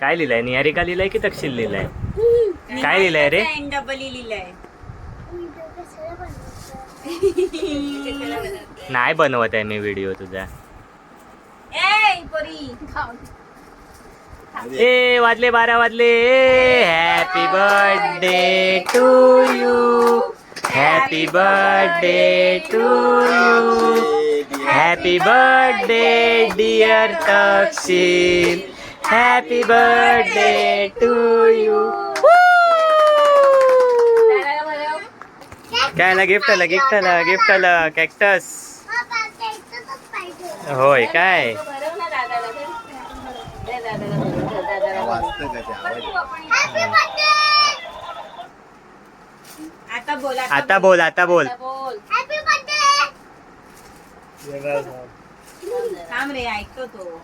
काय लिहिलंय? निहारिका लिहिलंय की तक्षील लिहिलंय? काय लिहिलंय रे? डबल लिहिलंय. नाही बनवत आहे मी व्हिडिओ तुझा. ए वाजले बारा वाजले. Happy birthday to you happy birthday to you happy birthday dear Takshil happy birthday to you काय आला गिफ्ट आला गिफ्ट आला गिफ्ट आला कॅक्टस होय काय आता बोल आता बोल आता बोल. थांब रे ऐकतो तो.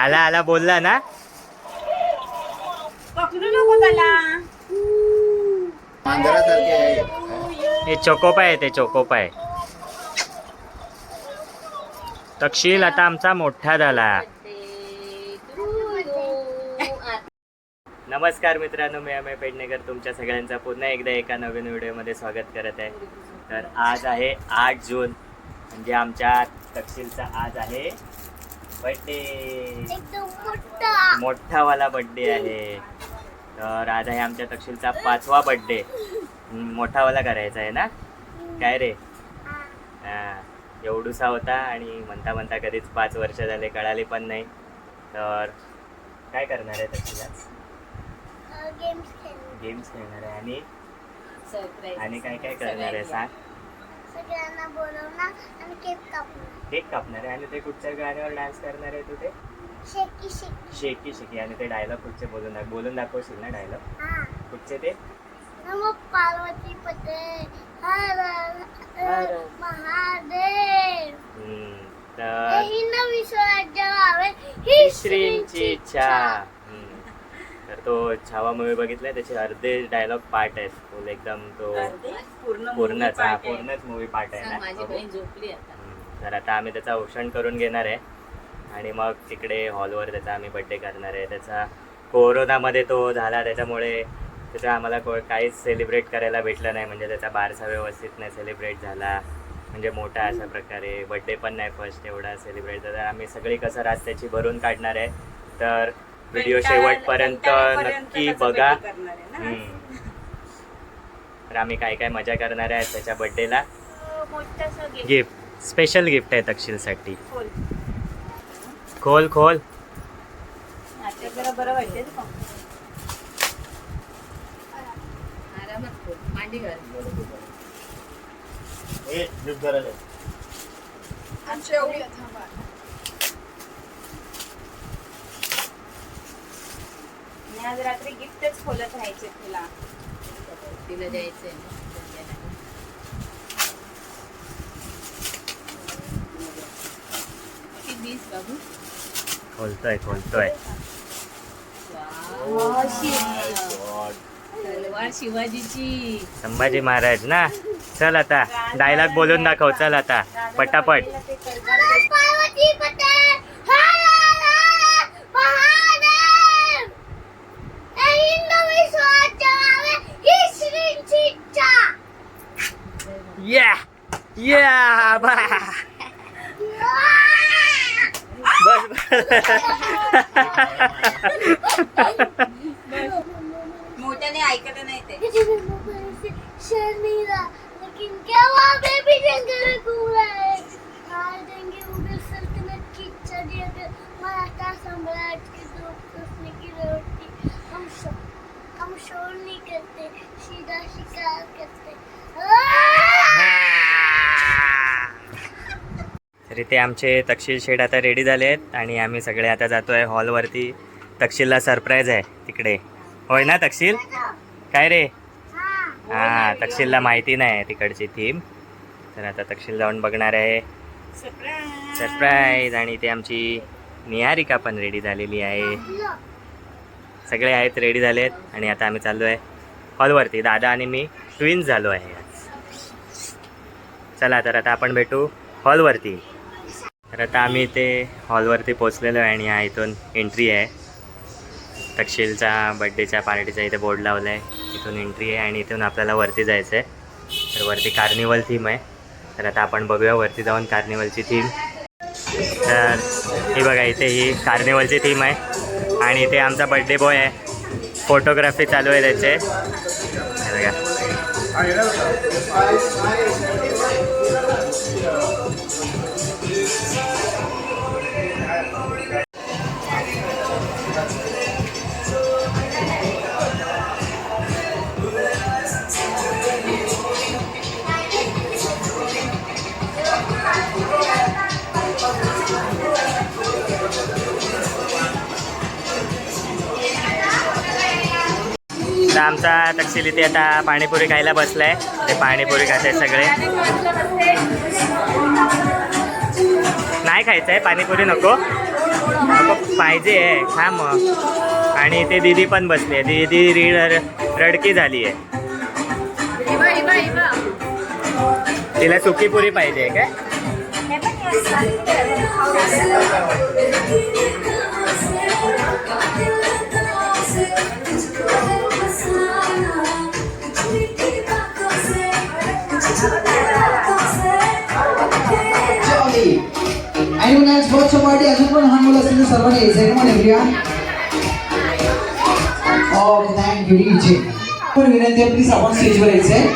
आला आला बोलला ना. आहे. हे चोकोपाय आहे ते चोकोपाय. तक्षील आता आमचा मोठा झाला. नमस्कार मित्रांनो मी अमय पेडणेकर तुमच्या सगळ्यांचा पुन्हा एकदा एका नवीन व्हिडिओमध्ये स्वागत करत आहे. तर आज आहे आठ जून म्हणजे आमच्या तक्षीलचा आज आहे बड्डे मोठावाला बड्डे आहे. तर आज आहे आमच्या तक्षीलचा पाचवा बड्डे मोठावाला करायचा आहे ना? काय रे? हा एवढूसा होता आणि म्हणता म्हणता कधीच पाच वर्ष झाले कळाली पण नाही. तर काय करणार आहे तक्षील? आज गेम्स खेळणार. आहे. आणि? आणि काय काय करणार आहे सांग? सगळ्यांना बोलवणार आणि केक कापणार. केक कापणार आहे. आणि ते कुठच्या गाण्यावर डान्स करणार आहे तू ते? शेकी शेकी. शेकी शेकी. आणि ते डायलॉग कुठचे बोलून दाख बोलून दाखवशील ना डायलॉग हा. कुठचे ते? नमो पार्वती पते हर हर. महादेव. हम्म, तर हिंद विश्वराज्य व्हावे ही ही श्रींची इच्छा तो छावा मूवी बघितलाय त्याचे अर्धे डायलॉग पार्ट आहेत. फुल एकदम तो पूर्ण पूर्णच हा. पूर्णच मूवी पार्ट आहे ना. तर आता आम्ही त्याचा औषण करून घेणार आहे. आणि मग तिकडे हॉलवर त्याचा आम्ही बड्डे करणार आहे. त्याचा कोरोनामध्ये तो झाला त्याच्यामुळे त्याचं आम्हाला को काहीच सेलिब्रेट करायला भेटलं नाही. म्हणजे त्याचा बारसा व्यवस्थित नाही सेलिब्रेट झाला. म्हणजे मोठा अशा प्रकारे. बड्डे पण नाही फर्स्ट एवढा सेलिब्रेट झाला. आम्ही सगळी कसं रात त्याची भरून काढणार आहे. तर व्हिडिओ शेवटपर्यंत नक्की बघा. तर आम्ही काय काय मजा करणार आहे त्याच्या बड्डेला. गिफ्ट स्पेशल गिफ्ट आहे तक्षीलसाठी. खोल. खोल खोल. आता जरा बरं वाटते ना. आरामात खोल. मांडी घाल ए, जीभ धरायला. आणि आज रात्री गिफ्टच खोलत राहायचे तुला. तिला द्यायचंय बाबू? खोलतोय खोलतोय. तलवार शिवाजीची. संभाजी महाराज ना. चल आता डायलॉग बोलून दाखव चल आता. पटापट नमो पार्वती पते हर हर हर महादेव हिंद विश्वराज्य व्हावे ही श्रींची इच्छा या या बा बस मोठ्याने ऐकत नाही ते. शर्मिला लेकिन क्या हुआ बेबी जंगल में घूम रहा है आज देंगे मुगल सल्तनत की अगर मराठा के की रोटी हम शो हम शोर नहीं करते सीधा शिकार करते तर इथे आमचे तक्षील शेड आता रेडी झाले आहेत आणि आम्ही सगळे आता जातो आहे हॉलवरती तक्षीलला सरप्राईज आहे तिकडे. होय ना तक्षील? काय रे? हा तक्षीलला माहिती नाही तिकडची थीम तर आता तक्षील जाऊन बघणार आहे. सरप्राईज आणि इथे आमची निहारिका पण रेडी झालेली आहे. सगळे आहेत रेडी झाले आहेत आणि आता आम्ही चाललो आहे हॉलवरती दादा आणि मी ट्विन्स झालो आहे. चला तर आता आपण भेटू हॉलवरती तर आता आम्ही इथे हॉलवरती पोचलेलो आहे आणि हा इथून एंट्री आहे. तक्षीलचा बड्डेच्या पार्टीचा इथे बोर्ड लावला आहे इथून एंट्री आहे आणि इथून आपल्याला वरती जायचं आहे तर वरती कार्निवल थीम आहे. तर आता आपण बघूया वरती जाऊन कार्निवलची थीम तर ही बघा इथे ही कार्निवलची थीम आहे. आणि इथे आमचा बड्डे बॉय आहे. फोटोग्राफी चालू आहे त्याचे. बघा. तर आमचा तक्षील इथे आता पाणीपुरी खायला बसलाय. ते पाणीपुरी खात आहे सगळे. नाही खायचं आहे पाणीपुरी नको. नको पाहिजे आहे. खा मग. आणि ते दिदी पण बसली आहे. दिदी रीड रडकी झाली आहे. तिला सुकी पुरी पाहिजे काय? Anyone else स्वच्छ पार्टी अजून पण लहान मुलं असतील तर सर्वांनी यायचं आहे. Come on okay thank you you, पण विनंती आहे प्लीज आपण स्टेजवर यायचं आहे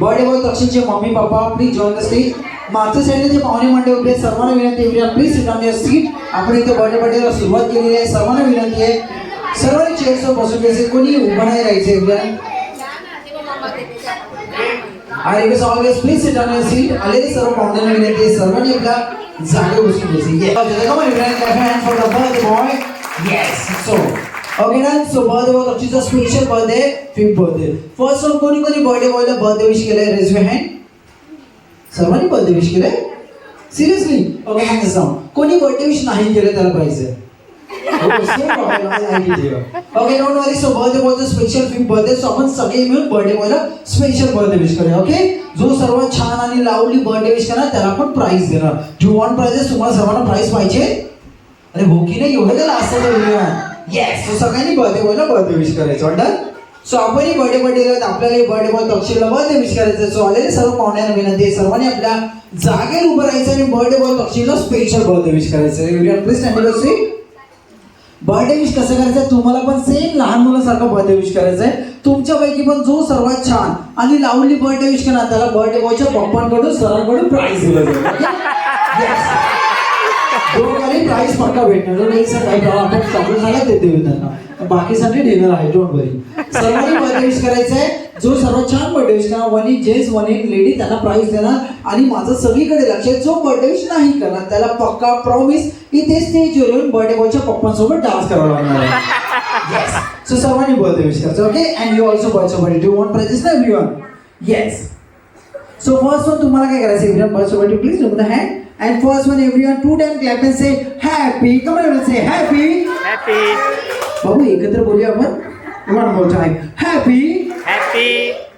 birthday boy तक्षणचे mummy papa please join the stage मागच्या साईडला जे पाहुणे मंडळ उभे सर्वांना विनंती आहे प्लीज सिट असतील सीट आपण इथे बर्थडे पार्टीला सुरुवात केलेली आहे सर्वांना विनंती आहे. सर्वांनी चेअर्सवर बसून घ्यायचे कोणी उभं नाही राहायचं एवढं आणि मी सॉल्व एक्सप्लिसिट आणि सी आले सर्व पाहुण्यांना मी ते सर्वांनी एकदा जागे बसून देसी येस का fan for the birthday boy yes so okay ना सो बर्थडे वाज अच्छी special birthday fifth birthday first of कोणी कोणी बर्थडे बॉयला बर्थडे विश केले रेज योर हँड सर्वांनी बर्थडे विश केले सीरियसली ओके हँड्स डाउन कोणी बर्थडे विश नाही केलं त्याला पाहिजे okay Okay, so so birthday was a special film birthday so आपण सगळे मिळून birthday boy special birthday wish करूया. ओके जो सर्वात छान आणि लावली बर्थडे विश करणार त्याला आपण प्राइस देणार. जो you want तुम्हाला सर्वांना प्राइस पाहिजे? अरे हो की नाही? एवढं त्याला असं येस सो सगळ्यांनी बर्थडे बॉयला बर्थडे विश करायचं ऑर्डर सो आपणही बर्थडे बर्थडे आपल्याला बर्थडे बॉय तपशीलला बर्थडे विश करायचं सो आलेले सर्व पाहुण्यांना विनंती आहे सर्वांनी आपल्या जागेवर उभं राहायचं आणि बर्थडे बॉय तपशीलला स्पेशल बर्थडे विश करायचं प्लीज स्टँड बर्थडे विश कसं करायचं तुम्हाला पण सेम लहान मुलासारखं बर्थडे विश करायचं आहे तुमच्यापैकी पण जो सर्वात छान आणि लावली बर्थडे विश करणार त्याला बर्थडे बॉयच्या पप्पांकडून सरांकडून प्राइज दिलं जाईल. दोघांनी प्राइस पक्का भेटणार? दोन एक सांग काय आपण चॉकलेट झाला ते देऊ त्यांना बाकीसाठी डिनर आहे डोंट वरी सर्वांनी बर्थडे विश करायचं आहे. जो सर्वात छान बर्थडे विश करणार one in gents one in lady त्यांना प्राइस देणार. आणि माझं सगळीकडे लक्ष आहे जो बर्थडे विश नाही करणार त्याला पक्का प्रॉमिस इथे स्टेजवर येऊन बर्थडे बॉयच्या पप्पांसोबत डान्स करावा लागणार आहे. सो सर्वांनी बर्थडे विश करायचं okay and you also birthday birthday do want prizes ना every one yes so first one तुम्हाला काय करायचं everyone first one please look at the and first one everyone two time clap and say happy come on everyone say happy happy बाबू एकत्र बोलूया आपण one more time happy happy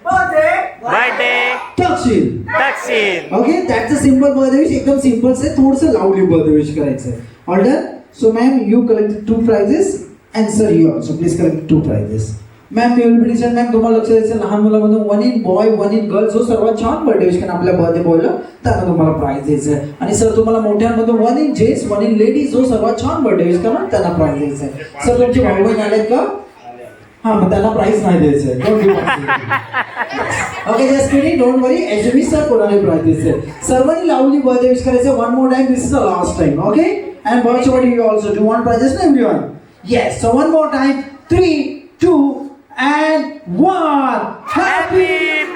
birthday birthday तक्षिल दक्षिण okay that's a simple birthday wish एकदम simple आहे थोडंसं लावली birthday wish करायचं आहे order so ma'am you collect two prizes and sir you also please collect two prizes Ma'am you ma'am तुम्हाला लक्ष द्यायचं लहान मुलामधून one in boy one in girl जो सर्वात छान बर्थडे विश आपल्या बर्थडे बॉयला त्यांना तुम्हाला प्राईज द्यायचं आहे. आणि सर तुम्हाला मोठ्यांमधून one in gents one in ladies जो सर्वात छान बर्थडे विश करणार त्यांना प्राईज द्यायचं आहे. सर तुमचे भाऊ बहीण आलेत का? हां मग त्यांना प्राईज नाही द्यायचं आहे. Okay just kidding don't worry H मी सर कोणाला प्राईज द्यायचं आहे. सर्वांनी लावली बर्थडे विश करायचं one more time this is a last time okay and birthday you also do want prizes ना everyone yes so one more time three two and one happy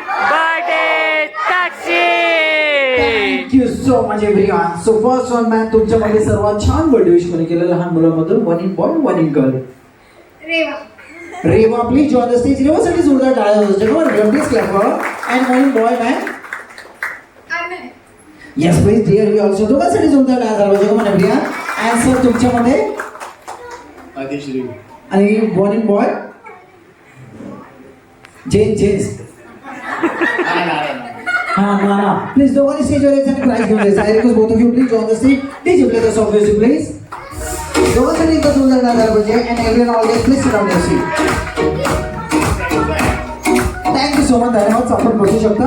birthday Dakshin thank you so much everyone so first one ma'am तुमच्यामध्ये सर्वात छान birthday wish कोणी केलं लहान मुलांमधून? One in boy one in girl Reva. Please join the stage रेवासाठी जोरदार टाळ्या वाजवते please clap and one in boy ma'am yes please dear we also दोघांसाठी जोरदार टाळ्या वाजवते म्हणा प्रिया अँड सर तुमच्यामध्ये? आदिश्री आणि वन इन बॉय जेन जेन्स हा प्लीज दोघांनी स्टेजवर यायचं आणि प्राइज घेऊन जायचं I request both of you please on the stage DJ play the song music please दोघांसाठी एकदा सुंदर नादार पाहिजे and everyone always please sit on seat thank you so much धन्यवाद. आपण बसू शकता.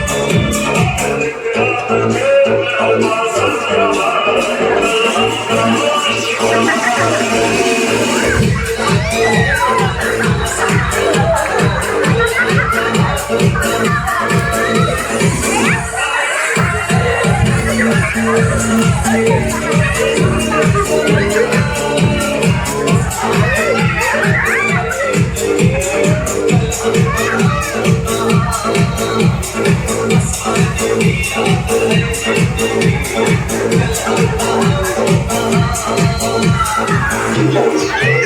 Yeah.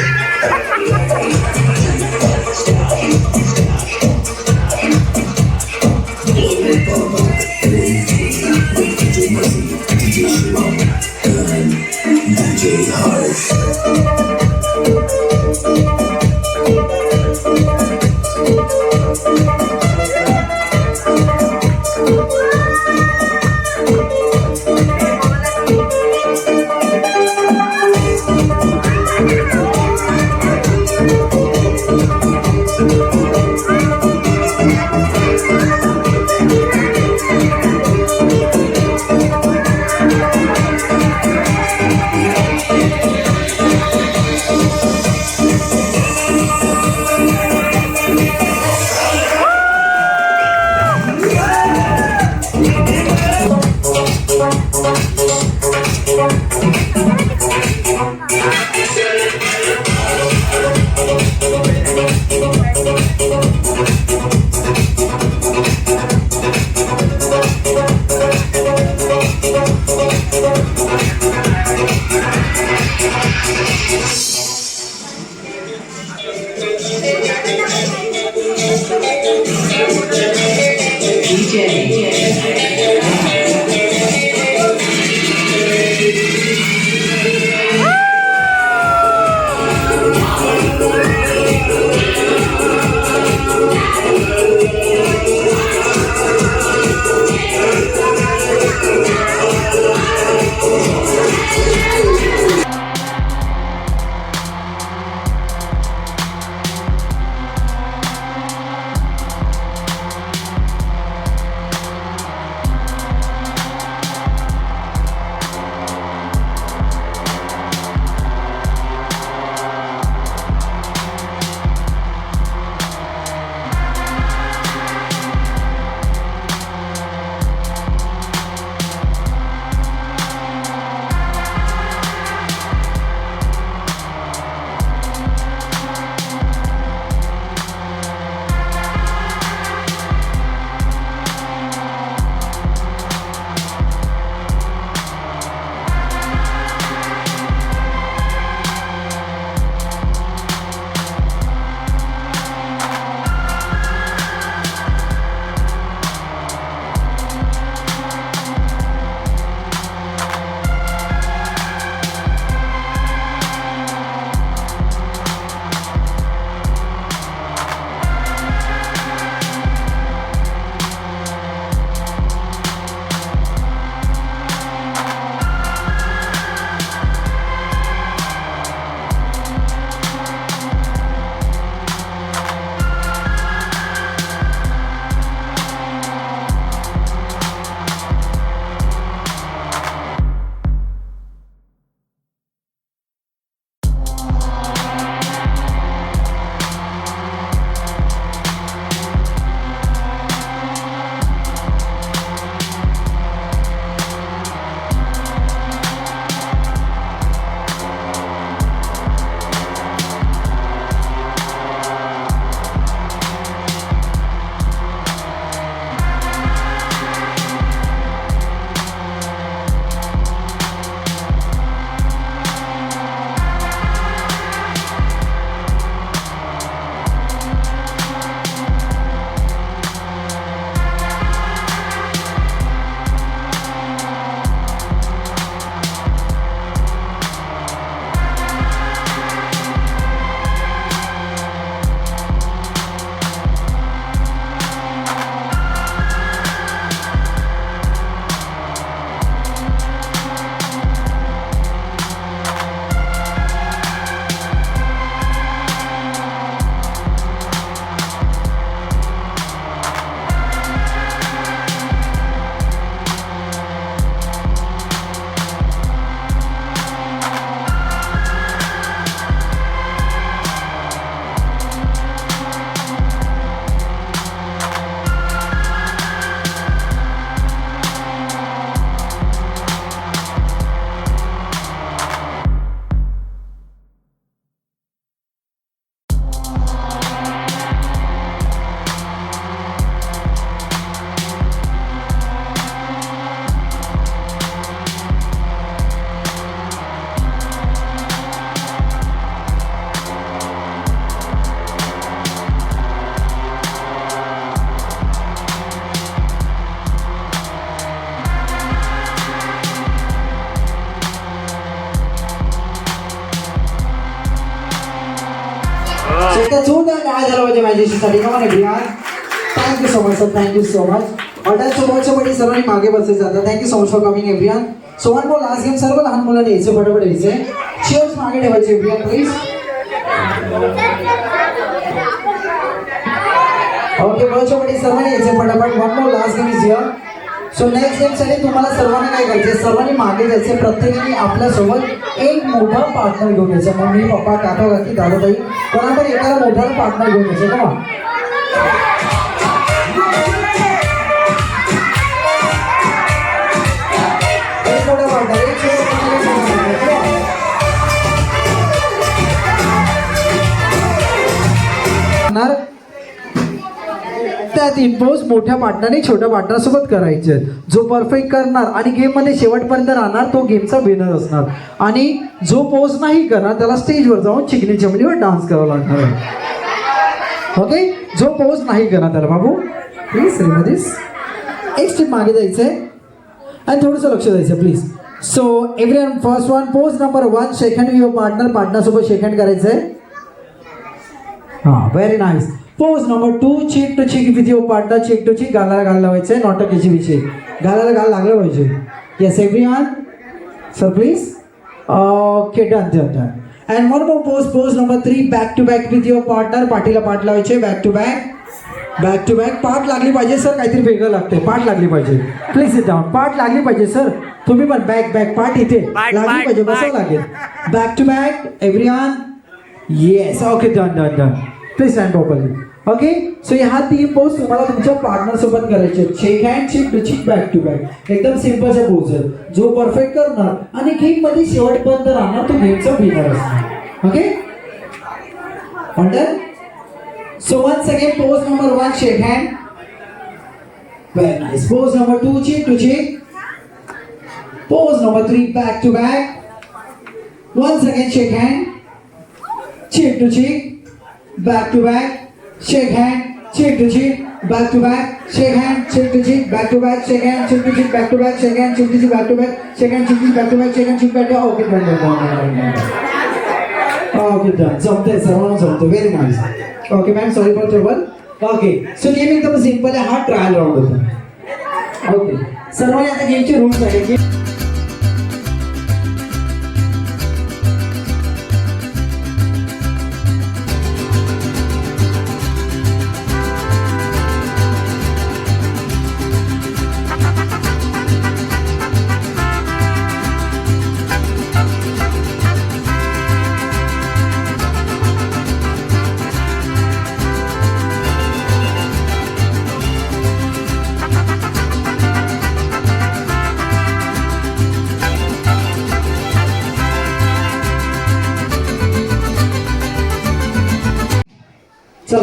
झालं कमान मॅजेस्टीसाठी thank you so much sir thank you so much order so much साठी सर्वांनी मागे बसले जातात. Thank you so much for coming everyone so one more last game सर्व लहान मुलांना यायचं फटाफट यायचे. शेअर्स मागे ठेवायचे एव्हरीवन प्लीज ओके बॉलच्या साठी सर्वांनी यायचे फटाफट. One more last game is here so next game तुम्हाला सर्वांना काय करायचं सर्वांनी मागे जायचे प्रत्येकाने आपल्यासोबत एक मोठा पार्टनर घेऊन यायचा मम्मी पप्पा काका काकी दादाताई कोणाकडे एखादा मोठा पार्टनर घेऊन यायचा का त्यात इम्पोज मोठ्या पार्टनरने छोट्या पार्टनरसोबत करायचे. जो परफेक्ट करणार आणि गेममध्ये शेवटपर्यंत राहणार तो गेमचा विनर असणार. आणि जो पोज नाही करणार त्याला स्टेजवर जाऊन चिकनी चमडीवर डान्स करावा लागणार आहे. ओके जो पोज नाही करणार त्याला बाबू प्लीज श्रीमतीस एक स्टेप मागे जायचंय. आणि थोडंसं लक्ष द्यायचं please so every one first one pose number one second your partner पार्टनरसोबत second second करायचंय. हां very nice pose number two cheek to cheek with your partner cheek to cheek गालाला गाल लावायचं नॉटकीची विषय. गालाला गाल लागलं पाहिजे. Yes every one sir please okay done done done and one more pose pose number three back to back with your partner पाठीला पाठ लावायचे back to back back to back पाठ लागली पाहिजे सर काहीतरी वेगळं लागते पाठ लागली पाहिजे. प्लीज इट डाऊन पाठ लागली पाहिजे सर तुम्ही पण बॅक बॅक पाठ इथे. लागली पाहिजे. बसावं लागेल. Back to back every one yes okay done done done please stand properly okay so ह्या तीन पोज तुम्हाला तुमच्या पार्टनर सोबत करायचे cheek hand shake to shake back to back एकदम सिंपलचा पोज आहे जो परफेक्ट करणार आणि गेममध्ये शेवटपर्यंत राहणार तो गेमचा विनर असणार. Okay under so one second pose number one shake hand very nice pose number two cheek to cheek pose number three back to back one second shake hand cheek to cheek back to back shake hand cheek to cheek back to back shake hand cheek to cheek back to back shake hand cheek to cheek back to back shake hand cheek to cheek back to back shake hand cheek to cheek back to back shake hand cheek back to back okay done done done done done done okay done जमते सर्वांना जमतं very nice okay ma'am sorry for trouble okay so game एकदम simple आहे हा trial round होता okay सर्वांनी आता गेमचे rules आहे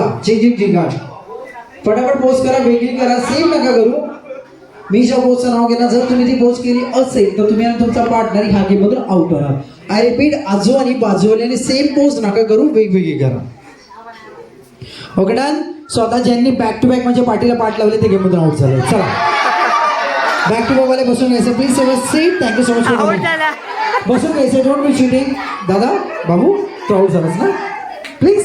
चला झिक झिक झिंगाट फटाफट पोस्ट करा वेगळी करा. सेम नका करू. मी ज्या पोस्टचं नाव घेणार जर तुम्ही ती पोस्ट केली असेल तर तुम्ही आणि तुमचा पार्टनर ह्या गेममधून आउट होणार. आय रिपीट आजू आणि बाजूवाल्याने सेम पोस्ट नका करू वेगवेगळी करा. ओके डन स्वतः ज्यांनी बॅक टू बॅक म्हणजे पाठीला पाठ लावले ते गेममधून आउट झाले. चला. बॅक टू बॅक वाले बसून घ्यायचं please seven seat thank you so much for बसून घ्यायचं डोंट बी शूटिंग दादा बाबू तो आउट झालास ना. प्लीज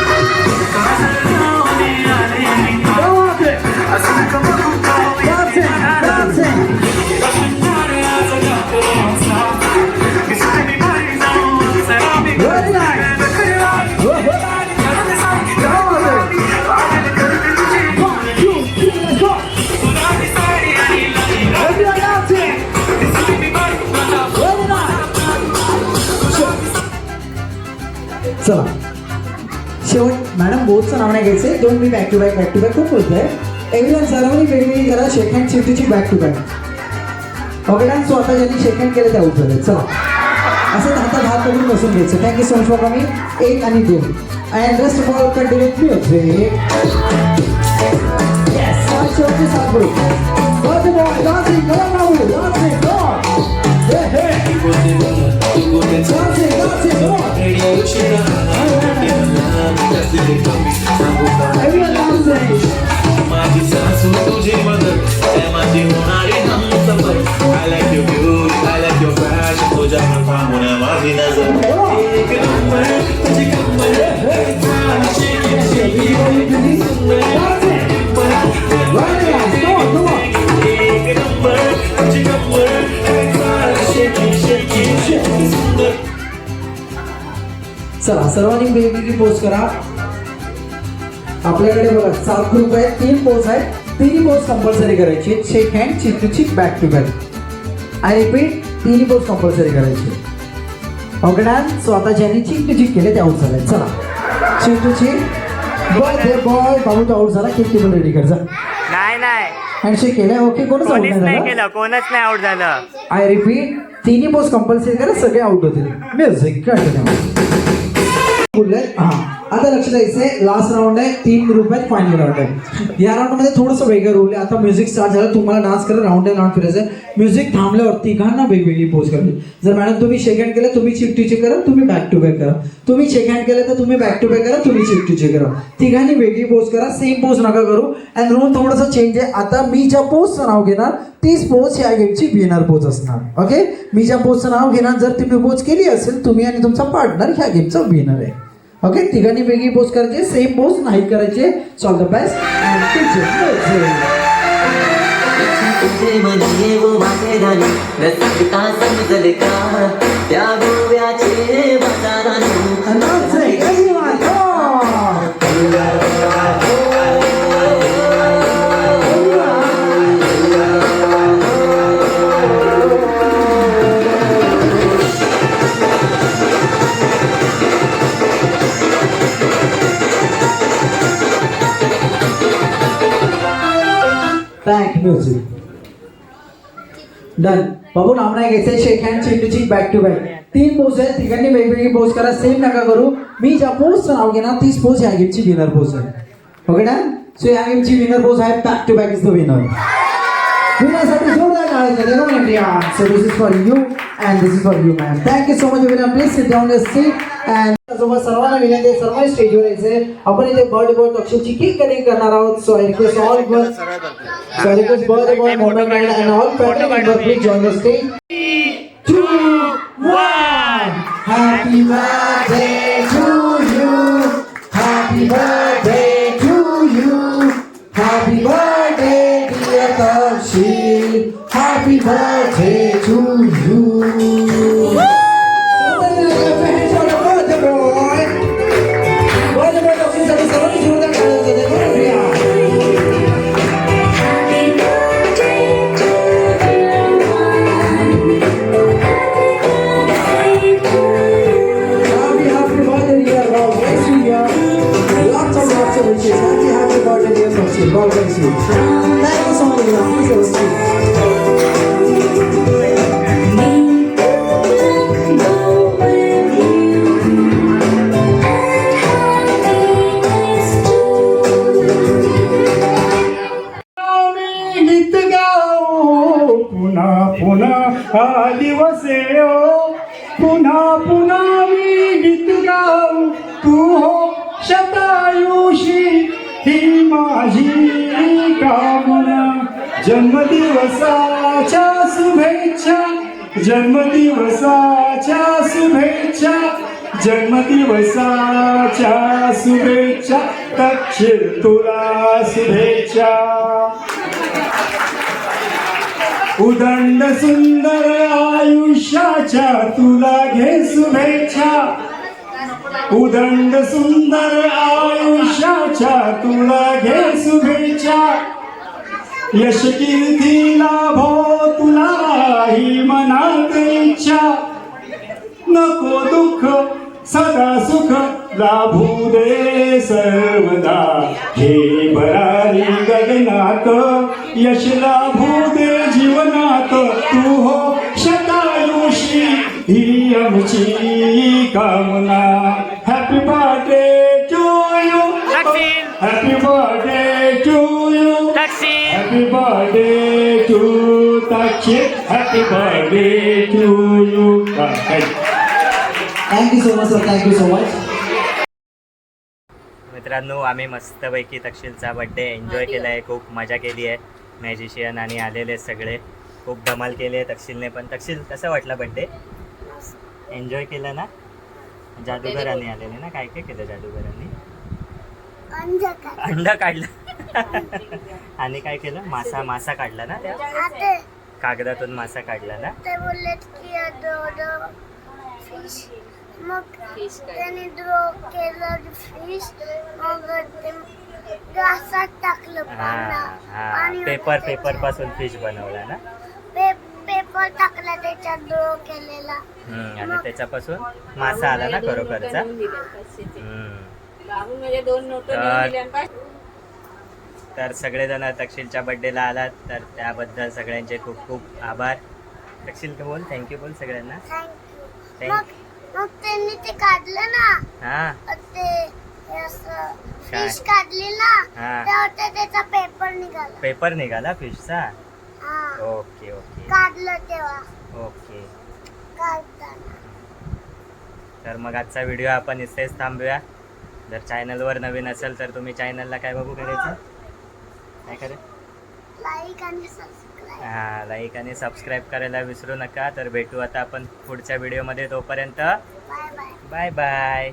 घ्यायचे दोन मी back to back back to back खूप बोलतोय एव्हरीवन सर्वांनी वेगवेगळी करा shake hand शिफ्टीची back to back okay dance स्वतः ज्यांनी शेक हँड केलं त्या आउट चला. असं हातात हात करून बसून घ्यायचं. Thank you so much for coming एक आणि दोन. And rest of all continue music Dance it, Sadhguru. Birthday boy, dancing, come on, चला सर्वांनी वेगवेगळी पोज करा. आपल्याकडे बघा सात ग्रुप आहेत तीन पोज आहेत. तिन्ही पोज कंपल्सरी करायची shake hand cheek to cheek back to back I repeat तिन्ही पोज कंपल्सरी करायचे ओके डॅन सो आता ज्यांनी चिक टू चिक केले ते आउट झाले चला. चिक टू चिक बॉय ते बॉय बाबू तो आउट झाला. केक टेबल रेडी कर जा. नाही नाही. हँडशेक केलं ओके कोणच आउट नाही केलं. कोणच नाही आउट झालं. आय रिपीट तिन्ही पोस्ट कंपल्सरी करा सगळे आउट होतील. म्युझिक बोलले हा आता लक्ष द्यायचंय लास्ट राऊंड आहे तीन ग्रुप आहेत फायनल राऊंड आहे या राऊंडमध्ये थोडंसं वेगळं रूल आहे आता म्युझिक स्टार्ट झालं तुम्हाला डान्स करत राऊंड आहे राऊंड फिरायचं म्युझिक थांबल्यावर तिघांना वेगवेगळी पोज करायची. जर मॅडम तुम्ही शेक हँड केलं तुम्ही चिफ्टीचे करा तुम्ही बॅक टू बॅक करा. तुम्ही शेक हँड केलं तर तुम्ही बॅक टू बॅक करा तुम्ही चिफ्टीचे करा. तिघांनी वेगळी पोज करा सेम पोज नका करू. अँड रूल थोडंसं चेंज आहे. आता मी ज्या पोजचं नाव घेणार तीच पोज या गेमची विनर पोज असणार. ओके मी ज्या पोजचं नाव घेणार जर तुम्ही पोज केली असेल तुम्ही आणि तुमचा पार्टनर ह्या गेमचा विनर आहे. ओके तिघांनी वेगळी पोज करायची सेम पोज नाही करायचे. सॉल द बेस्ट तुझे म्हणजे का त्या गोव्याचे नाही शेक हँड चेंडूची बॅक टू बॅक तीन पोज आहेत तिघांनी वेगवेगळी पोज करा सेम नका करू. मी ज्या पोजचं नाव घेणार तीच पोज ह्या गेमची विनर पोज आहे. ओके ना? सो ह्या गेमची विनर पोज आहे back to back is the winner विनरसाठी जोरदार टाळ्या द्या. Come on, everyone. So this is for you and this is for you, ma'am. Thank you so much, everyone. Please sit down your seat and सोबत सर्वांना विनंती आहे सर्वांनी स्टेजवर यायचे आपण इथे बर्थडे बॉय तक्षची केक कटिंग करणार आहोत? So I request all one so I request birthday boy moment and all family member please join the stage two one happy birthday to you happy birthday happy birthday to पुन्हा पुन्हा मी गीत गाऊ. तू हो शतायुषी. ही माझी कामना. जन्मदिवसाच्या शुभेच्छा. जन्मदिवसाच्या शुभेच्छा. जन्मदिवसाच्या शुभेच्छा. तक्षिर तुला शुभेच्छा. उदंड सुंदर आयुष्याच्या तुला घे शुभेच्छा. उदंड सुंदर आयुष्याच्या तुला घे शुभेच्छा. यश कीर्ती लाभो तुला ही मनात इच्छा. नको दुःख सदा सुख लाभू दे सर्वदा. हे भरारी गगनात यश लाभू दे जीवनात तू हो शतायुषी ही आमची कामना. Happy birthday to you! Happy birthday to you happy birthday to Takshi happy birthday to you thank you so much sir thank you so much मित्रांनो आम्ही मस्तपैकी तक्षिलचा बड्डे एन्जॉय केला. आहे खूप मजा केली आहे. मॅजिशियन आणि आलेले सगळे. खूप धमाल केली आहे तक्षिलने पण. तक्षिल कसं वाटला बड्डे एन्जॉय केलं ना? जादूगरांनी आलेले ना? काय काय केलं जादूगरांनी? अंडा काढलं. आणि काय केलं? मासा मासा काढला ना त्या? कागदातून मासा काढला ना? ते बोललेत की ड्रो फिश मग त्याने ड्रो केलं फिश मग ते घासात टाकलं हा पाना हा. पाणी पेपर होतं पेपर त्याच्यात. पासून फिश बनवला ना? पे- पेपर टाकला त्याच्यात ड्रो केलेला. हम्म, आणि त्याच्यापासून मासा आला ना खरोखरचा. हम्म. बाबू म्हणजे दोन नोटं तर- तर सगळेजण तक्षिलच्या बड्डेला आलात तर त्याबद्दल सगळ्यांचे खूप खूप आभार. तक्षिल का बोल थँक्यू बोल सगळ्यांना. थँक्यू Thank- मग मग त्यांनी ते काढलं ना? हा. ते काय? फिश काढली ना हा. तेव्हा ते त्याचा पेपर निघाला. पेपर निघाला फिशचा हा. ओके ओके काढलं तेव्हा. ओके काढताना. तर मग आजचा व्हिडिओ आपण इथेच थांबूया. जर चॅनलवर नवीन असेल तर तुम्ही चॅनलला काय बघू करायचं? काय करे लाईक आणि सबस्क्राईब हा लाईक आणि सबस्क्राईब करायला विसरू नका. तर भेटू आता आपण पुढच्या व्हिडिओमध्ये तोपर्यंत. Bye bye bye bye